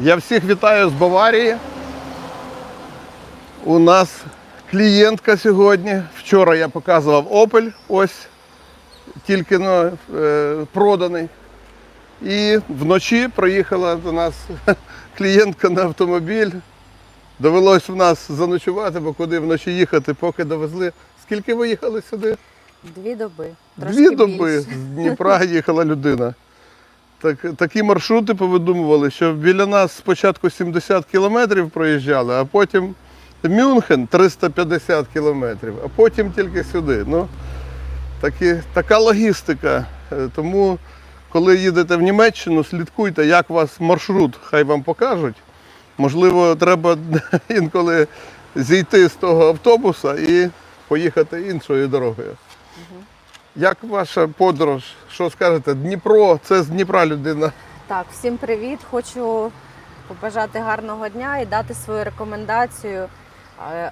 Я всіх вітаю з Баварії. У нас клієнтка сьогодні. Вчора я показував Opel, ось тільки е, проданий. І вночі приїхала до нас клієнтка на автомобіль. Довелось в нас заночувати, бо куди вночі їхати, поки довезли. Скільки ви їхали сюди? Дві доби. Дві доби більше. з Дніпра їхала людина. Так, такі маршрути повидумували, що біля нас спочатку 70 кілометрів проїжджали, а потім Мюнхен 350 кілометрів, а потім тільки сюди. Ну, такі, така логістика. Е, Тому, коли їдете в Німеччину, слідкуйте, як у вас маршрут, хай вам покажуть. Можливо, треба інколи зійти з того автобуса і поїхати іншою дорогою. Як ваша подорож? Що скажете? Дніпро, це з Дніпра людина. Так, всім привіт. Хочу побажати гарного дня і дати свою рекомендацію е,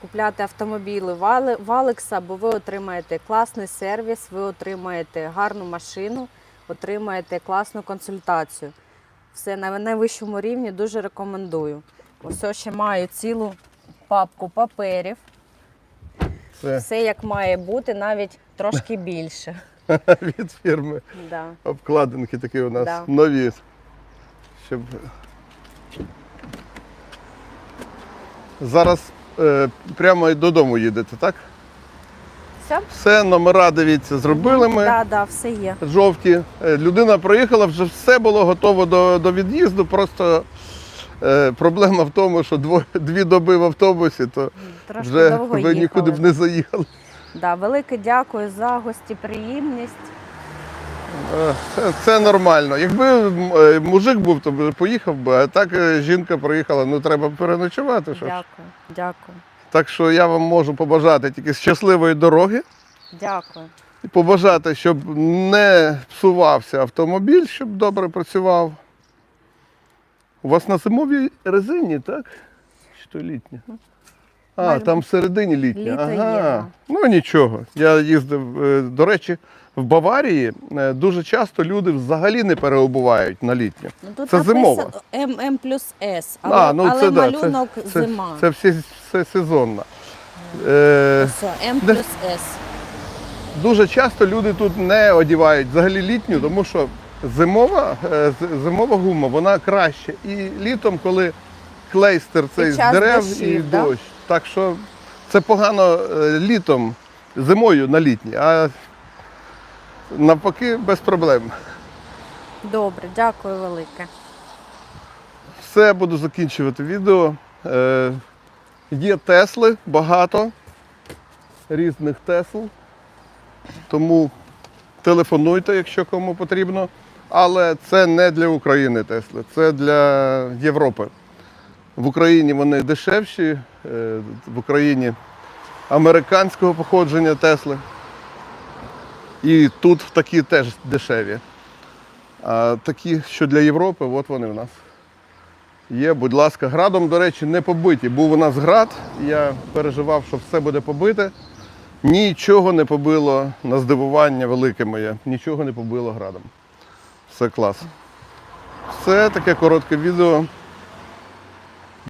купляти автомобіли в Алекса, бо ви отримаєте класний сервіс, ви отримаєте гарну машину, отримаєте класну консультацію. Все на найвищому рівні дуже рекомендую. Ось ще маю цілу папку паперів. Це Все як має бути, навіть трошки більше. від фірми. Да. Обкладинки такі у нас Да. нові. Щоб... Зараз е, прямо й додому їдете, так? Все? Все, номера, дивіться, зробили ми. Так, да, все є. жовті. Е, Людина проїхала, вже все було готово до, до від'їзду. Просто проблема в тому, що дво, дві доби в автобусі, то Трошки вже ви їхали. нікуди б не заїхали. Да, велике дякую за гостєприємність. Е, Це, це нормально. Якби е, мужик був, то поїхав би, а так е, жінка проїхала, ну треба переночувати. Що ж. Дякую, дякую, Так що я вам можу побажати тільки щасливої дороги дякую. і побажати, щоб не псувався автомобіль, щоб добре працював. У вас на зимовій резині, так? Чи то літня? А, там всередині літня. Літо ага. є. Ну нічого. Я їздив, е, до речі, в Баварії е, дуже часто люди взагалі не переобувають на літню. Ну, тут Це зимова. ММ плюс С, але, а, ну але це, малюнок це, зима. Це, це всі, все сезонно. Е, М плюс С. Дуже часто люди тут не одягають взагалі літню, тому що зимова, е, зимова гума вона краще. І літом, коли клейстер цей з дерев дощів, і да? дощ. Так що це погано е, літом, зимою на літній, а навпаки без проблем. Добре, дякую велике. Все, буду закінчувати відео. Е, є Тесли, багато різних Тесл. Тому телефонуйте, якщо кому потрібно. Але це не для України Тесли, це для Європи. В Україні вони дешевші, е, в Україні американського походження Тесли. І тут такі теж дешеві. А такі, що для Європи, от вони в нас. Є, будь ласка, градом, до речі, не побиті. Був у нас град, я переживав, що все буде побите. Нічого не побило на здивування велике моє. Нічого не побило градом. Все клас. Все таке коротке відео.